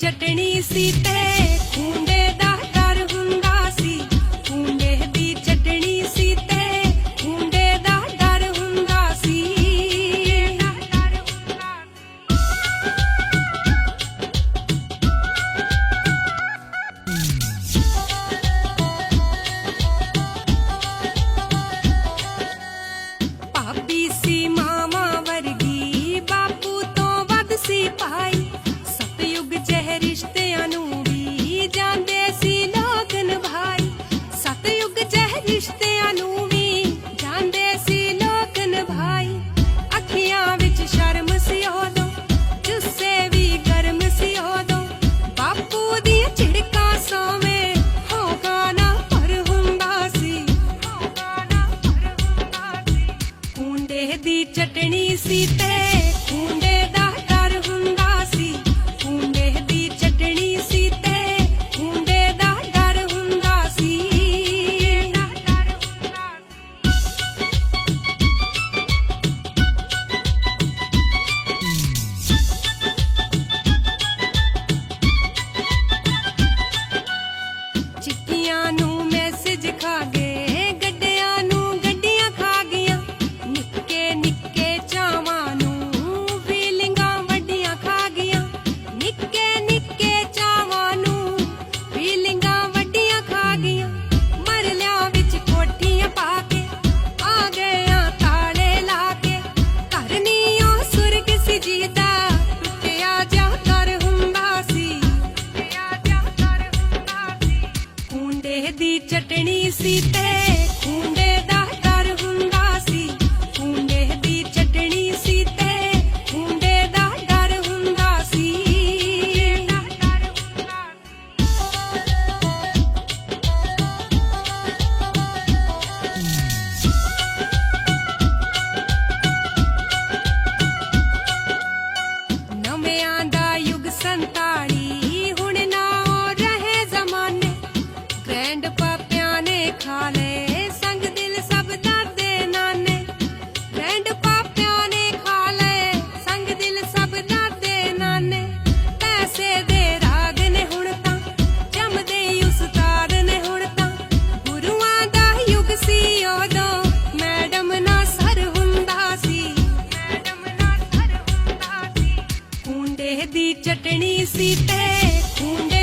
ਚਟਣੀ ਸੀ ਤੇ ਬੱਚਿਆਂ ਵੀ ਗਰਮ ਸੀ ਉਦੋਂ। ਬਾਪੂ ਦੀਆਂ ਝਿੜਕਾਂ ਸੋਵੇਂ ਸੀ, ਹੋਗਾ ਨਾ ਦੀ ਚਟਣੀ ਸੀ ਚਿੱਠੀਆਂ ਨੂੰ ਮੈਸੇਜ ਖਾ ਦੀ ਚਟਣੀ ਸੀ ਤੇ ਦੀ ਚਟਣੀ ਸੀ ਤੇ ਖੁੰਡੇ